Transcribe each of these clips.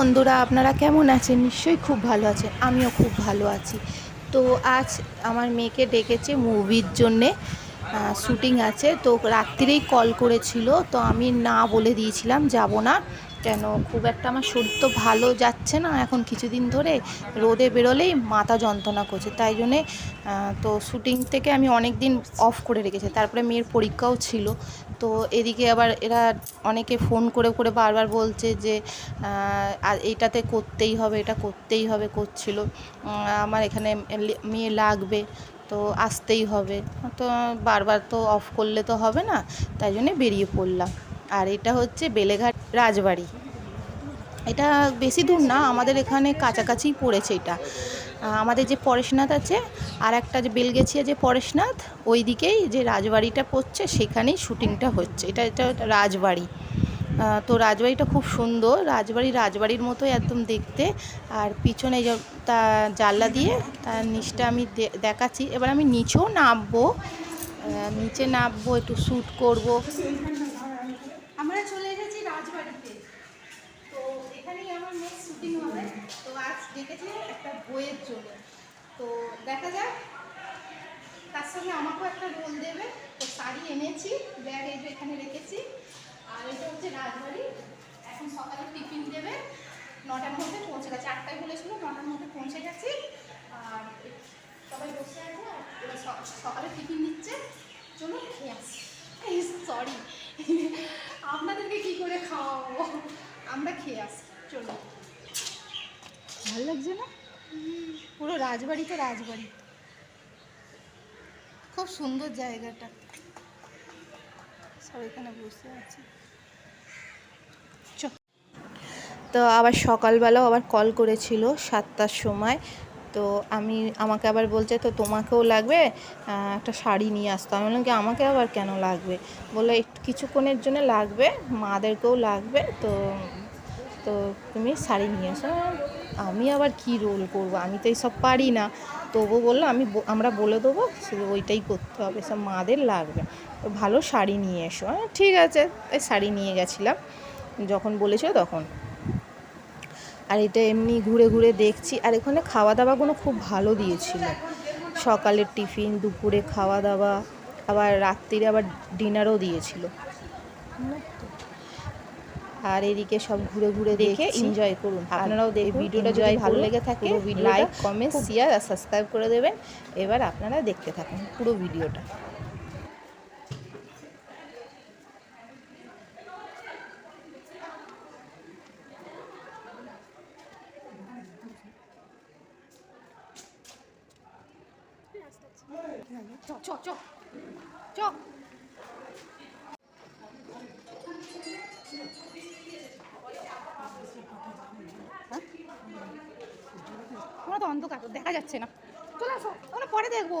বন্ধুরা, আপনারা কেমন আছেন? নিশ্চয়ই খুব ভালো আছেন। আমিও খুব ভালো আছি। তো আজ আমার মেয়েকে ডেকেছে মুভির জন্যে শ্যুটিং আছে। তো রাত্রিরেই কল করেছিল, তো আমি না বলে দিয়েছিলাম, যাব না। কেন? খুব একটা আমার শরীর তো ভালো যাচ্ছে না। এখন কিছুদিন ধরে রোদে বেরোলেই মাথা যন্ত্রণা করছে। তাই জন্যে তো শ্যুটিং থেকে আমি অনেক দিন অফ করে রেখেছি। তারপরে মেয়ের পরীক্ষাও ছিল। তো এদিকে আবার এরা অনেকে ফোন করে করে বারবার বলছে যে এইটাতে করতেই হবে, এটা করতেই হবে, করছিল। আমার এখানে মেয়ে লাগবে, তো আসতেই হবে। তো বারবার তো অফ করলে তো হবে না। তাই জন্যে বেরিয়ে পড়লাম। আর এটা হচ্ছে বেলেঘাট রাজবাড়ি। এটা বেশি দূর না, আমাদের এখানে কাছাকাছিই পড়েছে এটা। আমাদের যে পরেশনাথ আছে, আর একটা যে বেলগেছিয়া যে পরেশনাথ ওই দিকেই যে রাজবাড়িটা পড়ছে, সেখানেই শুটিংটা হচ্ছে। এটা এটা রাজবাড়ি। তো রাজবাড়িটা খুব সুন্দর। রাজবাড়ি রাজবাড়ির মতো একদম দেখতে। আর পিছনে তা জানলা দিয়ে তার নিচটা আমি দেখাচ্ছি। এবার আমি নিচেও নামবো। নিচে নামবো, একটু শ্যুট করব। আমরা চলে এসেছি রাজবাড়িতে। তো এখানেই আমার নেক্সট শুটিং হবে। তো আজ ডেকেছে একটা বইয়ের জন্য। তো দেখা যাক, তার সঙ্গে আমাকেও একটা রোল দেবে। তো শাড়ি এনেছি ব্যাগ এই যে এখানে রেখেছি। আর এটা হচ্ছে রাজবাড়ি। এখন সকালে টিফিন দেবে। নটার মধ্যে পৌঁছে গেছে। আটটায় বলেছিল, নটার মধ্যে পৌঁছে গেছি। আর সবাই বসে আছে সকালে টিফিন দিচ্ছে চলো খেয়ে আসি সরি খাওয়াবো আমরা খেয়ে আসি চলো ভালো লাগছে না? পুরো রাজবাড়ি তো রাজবাড়ি। খুব সুন্দর জায়গাটা। সব এখানে বসে আছে। তো আবার সকালবেলাও আবার কল করেছিল সাতটার সময়। তো আমি আমাকে আবার বলছে তো তোমাকেও লাগবে? একটা শাড়ি নিয়ে আসতে। আমি বললাম কি আমাকে আবার কেন লাগবে? বলল একটু কিছুক্ষণের জন্য লাগবে মাদেরকেও লাগবে তো তো তুমি শাড়ি নিয়ে এসো। আমি আবার কি রোল করব? আমি তো এইসব পারি না। তবু বলল আমি আমরা বলে দেবো ওইটাই করতে হবে সব মাদের লাগবে। তো ভালো শাড়ি নিয়ে এসো। বললাম, ঠিক আছে। তাই শাড়ি নিয়ে গেছিলাম। যখন বলেছিল তখন। আর এটা এমনি ঘুরে ঘুরে দেখছি। আর এখানে খাওয়া দাওয়াগুলো খুব ভালো দিয়েছিল। সকালের টিফিন দুপুরে খাওয়া দাওয়া আবার রাত্রিরে আবার ডিনারও দিয়েছিল। আর এদিকে সব ঘুরে ঘুরে দেখে এনজয় করুন। আপনারাও দেখুন ভিডিওটা যদি ভালো লেগে থাকে লাইক কমেন্ট শেয়ার আর সাবস্ক্রাইব করে দেবেন। এবার আপনারা দেখতে থাকুন পুরো ভিডিওটা চ চ চ চ তোমরা তো অন্ধকার দেখা যাচ্ছে না। চলে আসো, আমরা পরে দেখব।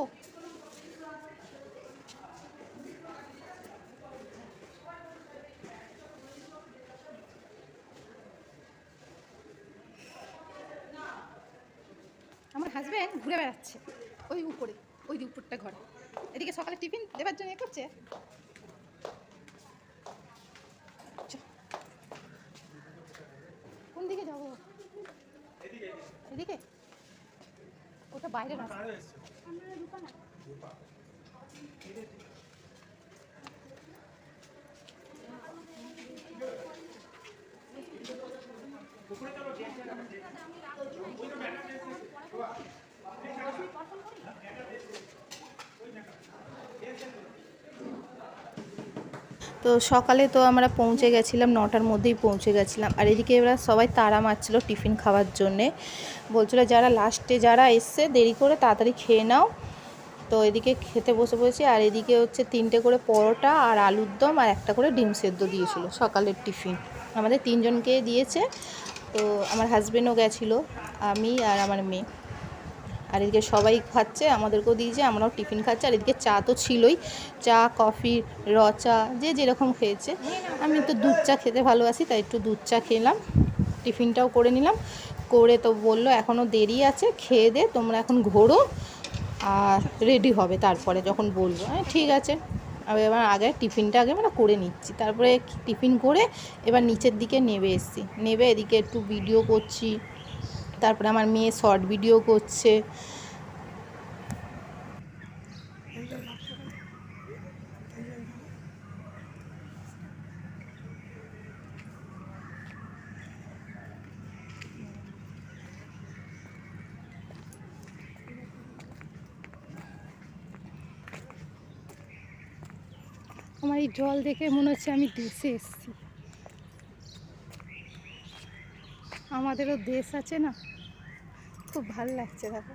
আমার হাজব্যান্ড ঘুরে বেড়াচ্ছে, ওই উপরে, ওই উপরটা ঘরে। এদিকে সকালে টিফিন দেবার জন্য করছে। কোন দিকে যাব? এদিকে। ওটা বাইরে রাস্তা তো সকালে তো আমরা পৌঁছে গেছিলাম, নটার মধ্যেই পৌঁছে গেছিলাম। আর এদিকে এবার সবাই তাড়া মারছিল টিফিন খাওয়ার জন্যে। বলছিল যারা লাস্টে যারা এসছে, দেরি করে তাড়াতাড়ি খেয়ে নাও। তো এদিকে খেতে বসে পড়েছি, আর এদিকে হচ্ছে তিনটে করে পরোটা আর আলুর দম আর একটা করে ডিম সেদ্ধ দিয়েছিল সকালের টিফিন। আমাদের তিনজনকে দিয়েছে, তো আমার হাজবেন্ডও গেছিল, আমি আর আমার মেয়ে। আর এদিকে সবাই খাচ্ছে, আমাদেরকেও দিয়েছে, আমরাও টিফিন খাচ্ছি, আর এদিকে চা তো ছিলই। চা, কফি, র চা, যে যেরকম খেয়েছে। আমি তো দুধ চা খেতে ভালোবাসি, তাই একটু দুধ চা খেলাম। টিফিনটাও করে নিলাম। করে তো বলল এখনও দেরি আছে, খেয়ে দে, তোমরা এখন ঘোরো আর রেডি হবে তারপরে যখন বলব। হ্যাঁ ঠিক আছে। আমি এবার আগে টিফিনটা আগে মানে করে নিচ্ছি। তারপরে টিফিন করে এবার নিচের দিকে নেবে এসছি। নেবে এদিকে একটু ভিডিও করছি। তারপরে আমার মেয়ে শর্ট ভিডিও করছে। এই জল দেখে মনে হচ্ছে আমি দেশে এসেছি। আমাদেরও দেশ আছে না? খুব ভালো লাগছে দেখো।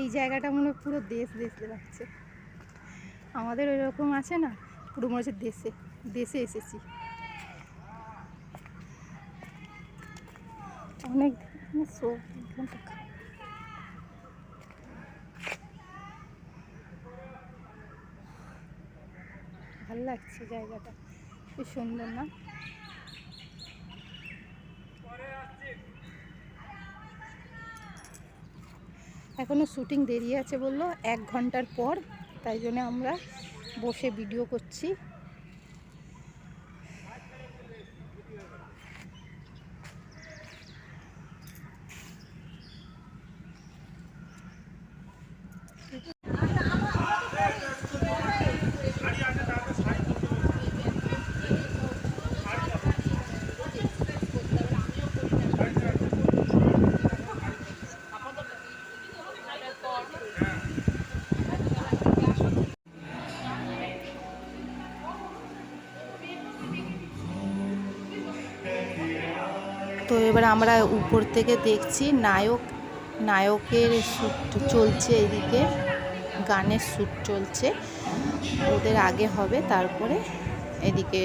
এই জায়গাটা মনে পুরো দেশ দেশ লাগছে। আমাদের ওই রকম আছে না? পুরো মনে হচ্ছে দেশে দেশে এসেছি। অনেক সব ভালো লাগছে জায়গাটা। খুব সুন্দর, না? এখনও শুটিং দেরি আছে বলল, এক ঘণ্টার পর, তাই জন্য আমরা বসে ভিডিও করছি। আমরা উপর থেকে দেখছি নায়ক, নায়কের শ্যুট চলছে এদিকে, গানের শ্যুট চলছে। ওদের আগে হবে, তারপরে এদিকে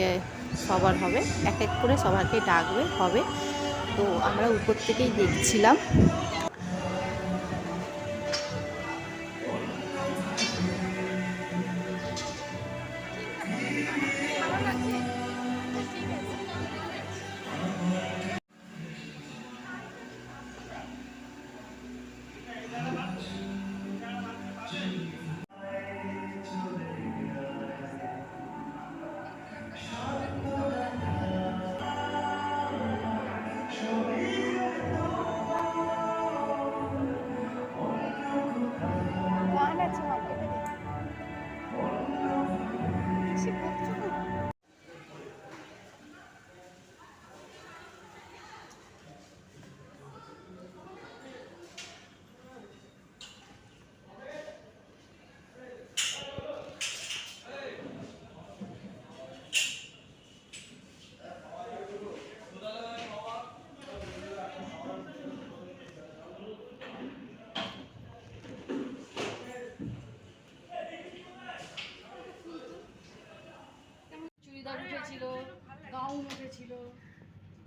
সবার হবে। এক এক করে সবাইকে ডাকবে, হবে। তো আমরা উপর থেকেই দেখছিলাম।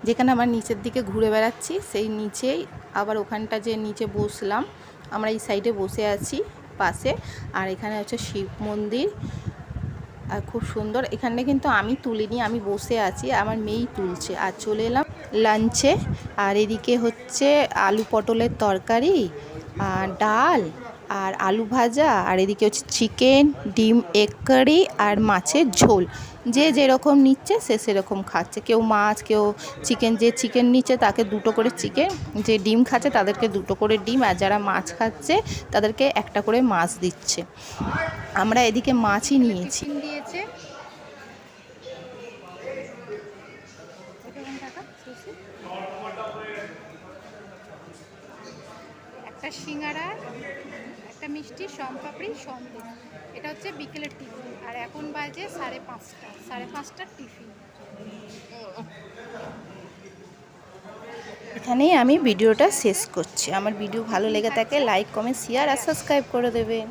যেখানে আমরা নিচের দিকে ঘুরে বেড়াচ্ছি, সেই নিচেই আবার ওখানটা যে নিচে বসলাম, আমরা এই সাইডে বসে আছি পাশে। আর এখানে হচ্ছে শিব মন্দির। আর খুব সুন্দর। এখানে কিন্তু আমি তুলিনি, আমি বসে আছি, আমার মেয়েই তুলছে। আর চলে এলাম লাঞ্চে। আর এদিকে হচ্ছে আলু পটলের তরকারি আর ডাল। আর আলু ভাজা, আর এদিকে হচ্ছে চিকেন, ডিম, এগ কারি আর মাছের ঝোল। যে যেরকম নিচ্ছে সে সেরকম খাচ্ছে। কেউ মাছ, কেউ চিকেন, যে চিকেন নিচ্ছে তাকে দুটো করে চিকেন, যে ডিম খাচ্ছে তাদেরকে দুটো করে ডিম, আর যারা মাছ খাচ্ছে তাদেরকে একটা করে মাছ দিচ্ছে। আমরা এদিকে মাছই নিয়েছি? একটা সিঙ্গারা একটা মিষ্টি সম্পাপড়ি সন্দেশ এটা হচ্ছে বিকেলের টিফিন। আর এখন বাজে সাড়ে পাঁচটা, সাড়ে পাঁচটার টিফিন। এখানেই আমি ভিডিওটা শেষ করছি। আমার ভিডিও ভালো লেগে থাকে লাইক কমেন্ট শেয়ার আর সাবস্ক্রাইব করে দেবেন।